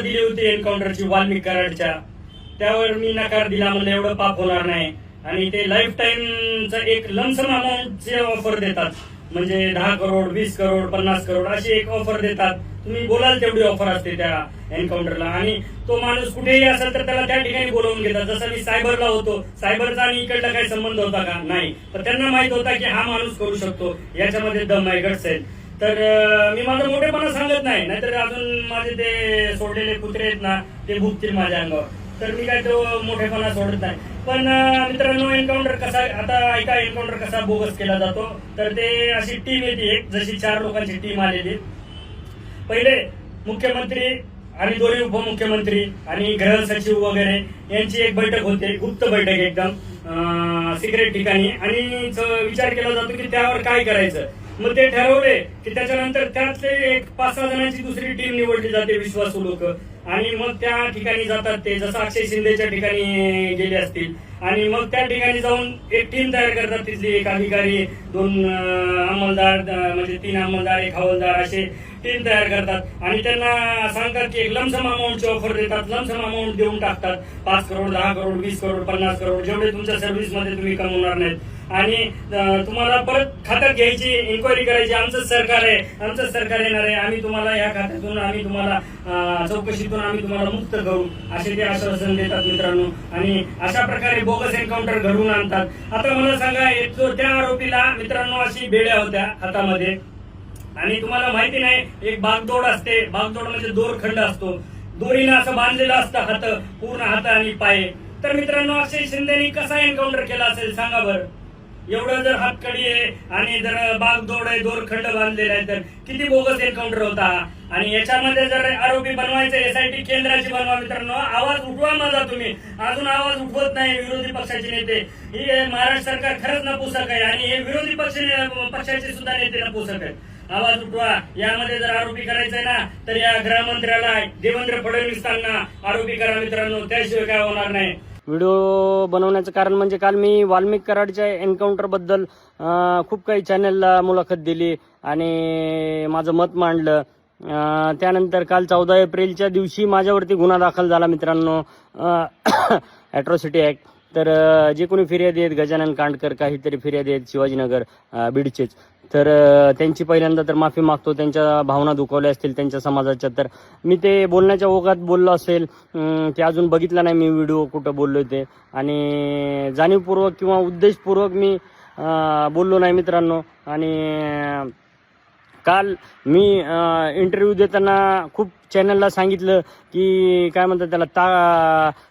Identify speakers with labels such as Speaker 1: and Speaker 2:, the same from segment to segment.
Speaker 1: Offer दिली होती एन्काउंटरची वाल्मिक कराडच्या. त्यावर मी नकार दिला म्हणजे एवढं पाप होणार नाही. आणि ते लाईफ टाईमचं एक लमसम अमाऊंटचे ऑफर देतात. म्हणजे दहा करोड वीस करोड पन्नास करोड अशी एक ऑफर देतात. तुम्ही बोलाल तेवढी ऑफर असते त्या एन्काउंटरला. आणि तो माणूस कुठेही असेल तर त्याला त्या ठिकाणी बोलवून घेतात. जसं मी सायबरला होतो. सायबरचा आणि इकडला काही संबंध होता का? नाही. तर त्यांना माहीत होता की हा माणूस करू शकतो. याच्यामध्ये दम आहे गट्स तर मी माझं मोठेपणा सांगत नाही. नाहीतर अजून माझे ते सोडलेले कुत्रे आहेत ना ते भुकतील माझ्या अंगावर. तर मी काय तो मोठेपणा सोडत नाही. पण मित्रांनो एन्काउंटर कसा आता एका एन्काउंटर कसा बोगस केला जातो. तर ते अशी टीम येते एक जशी चार लोकांची टीम आलेली. पहिले मुख्यमंत्री आणि दोन्ही उपमुख्यमंत्री आणि गृह सचिव वगैरे यांची एक बैठक होते गुप्त बैठक एकदम सिक्रेट ठिकाणी. आणि विचार केला जातो की त्यावर काय करायचं. मग ते ठरवले की त्याच्यानंतर त्यातले एक पाच सहा जणांची दुसरी टीम निवडली जाते विश्वासू लोक. आणि मग त्या ठिकाणी जातात ते जसं अक्षय शिंदेच्या ठिकाणी गेले असतील. आणि मग त्या ठिकाणी जाऊन एक टीम तयार करतात तिथली एक अधिकारी दोन अंमलदार म्हणजे तीन अंमलदार एक हवालदार असे टीम तयार करतात. आणि त्यांना सांगतात की एक लमसम अमाऊंटची ऑफर देतात. लमसम अमाऊंट देऊन टाकतात. पाच करोड दहा करोड वीस करोड पन्नास करोड जेवढे तुमच्या सर्व्हिसमध्ये तुम्ही कमवणार नाहीत. आणि तुम्हाला परत खात्यात घ्यायची इन्क्वायरी करायची आमचं सरकार आहे आमचं सरकार येणार आहे आम्ही तुम्हाला या खात्यातून आम्ही तुम्हाला चौकशीतून आम्ही तुम्हाला मुक्त करू असे ते आश्वासन देतात मित्रांनो. आणि अशा प्रकारे बोगस एन्काउंटर घडवून आणतात. आता मला सांगा एक त्या आरोपीला मित्रांनो अशी बेड्या होत्या हातामध्ये. आणि तुम्हाला माहिती नाही एक बागदोड असते. बागदोड म्हणजे दोरखंड असतो. दोरीनं असं बांधलेलं असतं हात पूर्ण हात आणि पाय. तर मित्रांनो अक्षय शिंदेनी कसा एन्काउंटर केला असेल सांगा बरं. एवढं जर हातकडी आहे आणि जर बागदोड आहे दोरखंड बांधलेला आहे तर किती बोगस एन्काउंटर होता? आणि याच्यामध्ये जर आरोपी बनवायचे एसआयटी केंद्राची बनवा मित्रांनो आवाज उठवा माझा तुम्ही. अजून आवाज उठवत नाही विरोधी पक्षाचे नेते. हे महाराष्ट्र सरकार खरंच नपुसक आहे आणि हे विरोधी पक्ष पक्षाचे सुद्धा नेते नपुसक आहेत. आवाज उठवा. यामध्ये जर आरोपी करायचंय ना तर या गृहमंत्र्याला देवेंद्र फडणवीसांना आरोपी करा मित्रांनो. त्याशिवाय काय होणार नाही.
Speaker 2: व्हिडिओ बनवण्याचं कारण म्हणजे काल मी वाल्मिक कराडच्या एन्काउंटरबद्दल खूप काही चॅनलला मुलाखत दिली आणि माझं मत मांडलं. त्यानंतर काल चौदा एप्रिलच्या दिवशी माझ्यावरती गुन्हा दाखल झाला मित्रांनो. ॲट्रॉसिटी ॲक्ट तर जे कोणी फिर्यादी आहेत गजानन कांडकर काहीतरी फिर्यादी आहेत शिवाजीनगर बीडचेच. तर त्यांची पहिल्यांदा तर माफी मागतो त्यांच्या भावना दुखावल्या असतील त्यांच्या समाजाच्या. तर मी ते बोलण्याच्या ओघात बोललो असेल ते अजून बघितलं नाही मी व्हिडिओ कुठं बोललो ते. आणि जाणीवपूर्वक किंवा उद्देशपूर्वक मी बोललो नाही मित्रांनो. आणि काल मी इंटरव्ह्यू देताना खूप चॅनलला सांगितलं की काय म्हणतात त्याला ता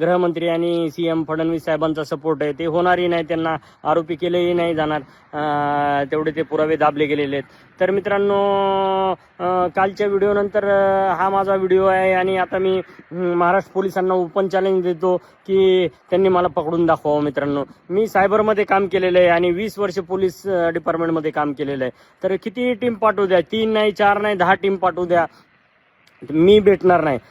Speaker 2: गृहमंत्री आणि सी एम फडणवीस साहेबांचा सपोर्ट आहे. ते होणारही नाही त्यांना आरोपी केलेही नाही जाणार. तेवढे ते पुरावे दाबले गेलेले आहेत. तर मित्रांनो कालच्या व्हिडिओनंतर हा माझा व्हिडिओ आहे आणि आता मी महाराष्ट्र पोलिसांना ओपन चॅलेंज देतो की त्यांनी मला पकडून दाखवावं मित्रांनो. मी सायबरमध्ये काम केलेलं आहे आणि वीस वर्ष पोलीस डिपार्टमेंटमध्ये काम केलेलं आहे. तर किती टीम पाठवू द्या तीन नाही चार नाही दहा टीम पाठवू द्या मी भेटणार नाही.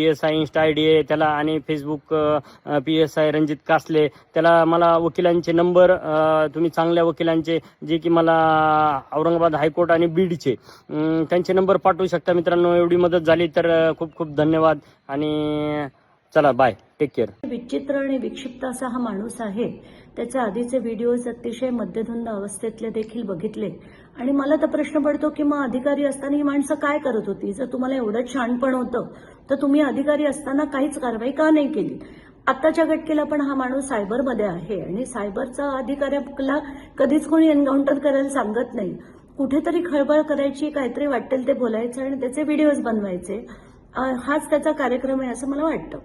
Speaker 2: P S I insta I D आहे त्याला आणि Facebook P S I Ranjit Kasle. त्याला मला वकिलांचे नंबर तुम्ही चांगल्या वकिलांचे जे की मला औरंगाबाद हायकोर्ट आणि बीडचे त्यांचे नंबर पाठवू शकता मित्रांनो. एवढी मदत झाली तर खूप खूप धन्यवाद. आणि चला बाय टेक केअर
Speaker 3: विचित्र आणि विक्षिप्त असा हा माणूस आहे. त्याचे आधीचे व्हिडिओज अतिशय मध्यधुंद अवस्थेतले देखील बघितले. आणि मला तर प्रश्न पडतो की मग अधिकारी असताना ही माणसं काय करत होती? जर तुम्हाला एवढं छानपण होतं तर तुम्ही अधिकारी असताना काहीच कारवाई का नाही केली? आत्ताच्या घटकेला पण हा माणूस सायबरमध्ये आहे आणि सायबरचा अधिकाऱ्याला कधीच कोणी एन्काउंटर करायला सांगत नाही. कुठेतरी खळबळ करायची काहीतरी वाटेल ते बोलायचं आणि त्याचे व्हिडिओज बनवायचे. हाच त्याचा कार्यक्रम आहे असं मला वाटतं.